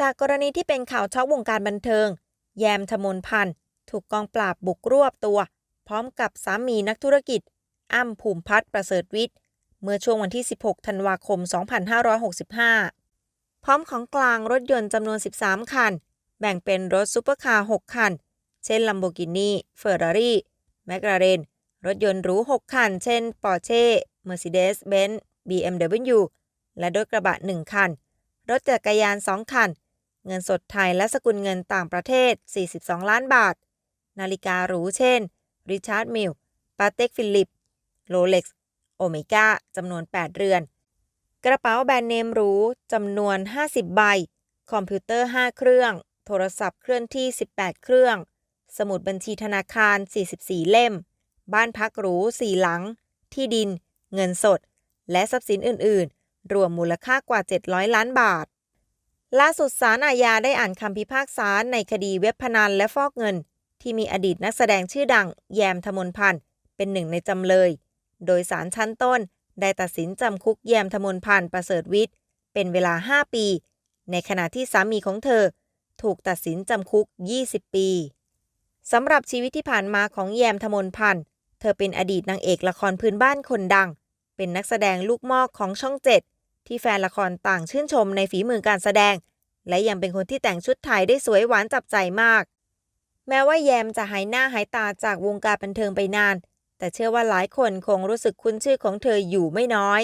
จากกรณีที่เป็นข่าวช็อกวงการบันเทิง แยมทมนพันธ์ ถูกกองปราบบุกรวบตัว พร้อมกับสามีนักธุรกิจ อ้ำภูมิพัฒน์ประเสริฐวิทย์ เมื่อช่วงวันที่ 16 ธันวาคม 2565 พร้อมของกลางรถยนต์จำนวน 13 คัน แบ่งเป็นรถซูเปอร์คาร์6คัน เช่น Lamborghini Ferrari McLaren รถยนต์หรู 6 คัน เช่น Porsche Mercedes-Benz BMW และรถกระบะ 1 คัน รถจักรยาน 2 คัน เงินสดไทยและสกุลเงินต่างประเทศ 42 ล้านบาท นาฬิกาหรูเช่น ริชาร์ดมิลปาเต็กฟิลิป โรเล็กซ์ โอเมก้า จำนวน 8 เรือน กระเป๋าแบรนด์เนมหรู จำนวน 50 ใบ คอมพิวเตอร์ 5 เครื่อง โทรศัพท์เคลื่อนที่ 18 เครื่อง สมุดบัญชีธนาคาร 44 เล่ม บ้านพักหรู 4 หลัง ที่ดิน เงินสด และทรัพย์สินอื่น ๆ รวมมูลค่ากว่า 700 ล้านบาท ล่าสุดศาลอาญาได้อ่านคำพิพากษาในคดีเว็บพนันและฟอกเงิน ที่มีอดีตนักแสดงชื่อดัง แยมทมนพันธ์เป็นหนึ่งในจำเลย โดยสารชั้นต้น ได้ตัดสินจำคุกแยมทมนพันธ์ประเสริฐวิทย์ เป็นเวลา 5 ปี ในขณะที่สามีของเธอ ถูกตัดสินจำคุก 20 ปีสำหรับชีวิตที่ผ่านมาของแยมทมนพันธ์เธอเป็นอดีตนางเอกละครพื้นบ้านคนดัง เป็นนักแสดงลูกมอกของช่องเจ็ด ที่แฟนละครต่างชื่นชมในฝีมือการแสดง และยังเป็นคนที่แต่งชุดไทยได้สวยหวานจับใจมาก แม้ว่าแยมจะหายหน้าหายตาจากวงการบันเทิงไปนาน แต่เชื่อว่าหลายคนคงรู้สึกคุ้นชื่อของเธออยู่ไม่น้อย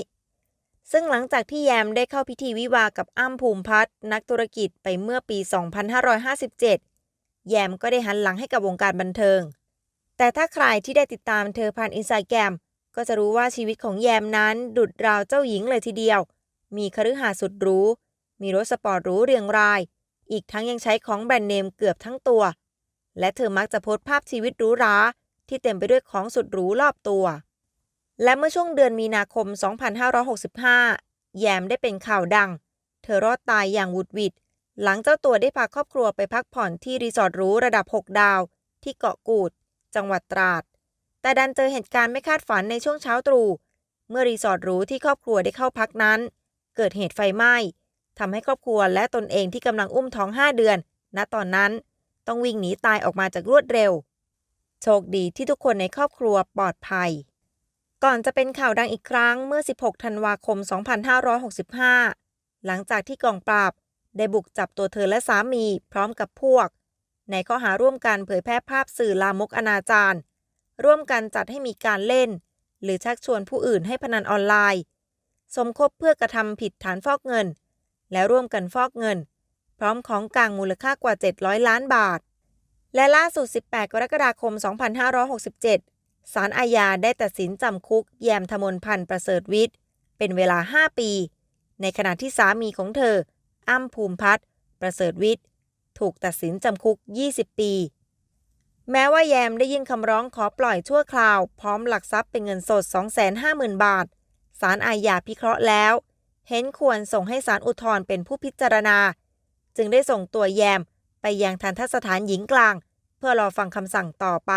ซึ่งหลังจากที่แยมได้เข้าพิธีวิวากับอ้ำภูมิพัฒน์นักธุรกิจไปเมื่อปี 2557 แยมก็ได้หันหลังให้กับวงการบันเทิง แต่ถ้าใครที่ได้ติดตามเธอผ่านอินสตาแกรมก็จะรู้ว่าชีวิตของแยมนั้นดุดราวเจ้าหญิงเลยทีเดียว มีคฤหาสน์สุดหรู มีรถสปอร์ตหรูเรียงราย อีกทั้งยังใช้ของแบรนด์เนมเกือบทั้งตัว และเธอมักจะโพสต์ภาพชีวิตหรูหราที่เต็มไปด้วยของสุดหรูรอบตัว และเมื่อช่วงเดือนมีนาคม 2565 แยมได้เป็นข่าวดัง เธอรอดตายอย่างหวุดหวิดหลังเจ้าตัวได้พาครอบครัวไปพักผ่อนที่รีสอร์ทหรูระดับ 6 ดาว ที่เกาะกูด จังหวัดตราด แต่ดันเจอเหตุการณ์ไม่คาดฝันในช่วงเช้าตรู่ เมื่อรีสอร์ทหรูที่ครอบครัวได้เข้าพักนั้น เกิดเหตุไฟไหม้ทำให้ครอบครัวและตนเองที่กำลังอุ้มท้อง 5 เดือน ณตอนนั้น ต้องวิ่งหนีตายออกมาจากรวดเร็ว โชคดีที่ทุกคนในครอบครัวปลอดภัย ก่อนจะเป็นข่าวดังอีกครั้งเมื่อ 16 ธันวาคม 2565 หลังจากที่กองปราบ ได้บุกจับตัวเธอและสามีพร้อมกับพวก ในข้อหาร่วมกันเผยแพร่ภาพสื่อลามกอนาจารร่วมกันจัดให้มีการเล่น หรือชักชวนผู้อื่นให้พนันออนไลน์ สมคบเพื่อกระทำผิดฐานฟอกเงิน และร่วมกันฟอกเงิน พร้อมของกลางมูลค่ากว่า 700 ล้านบาท และล่าสุด 18 กรกฎาคม 2567 ศาลอาญาได้ตัดสินจำคุก แยมทมนพันธ์ประเสริฐวิทย์ เป็นเวลา 5 ปี ในขณะที่สามีของเธอ อ้ำภูมิพัฒน์ประเสริฐวิทย์ ถูกตัดสินจำคุก 20 ปี แม้ว่าแยมได้ยื่นคำร้องขอปล่อยชั่วคราว พร้อมหลักทรัพย์เป็นเงินสด 250,000 บาท ศาลอาญาพิเคราะห์แล้ว เห็นควรส่งให้ศาลอุทธรณ์เป็นผู้พิจารณา จึงได้ส่งตัวแยมไปยังทันทสถานหญิงกลาง เพื่อรอฟังคำสั่งต่อไป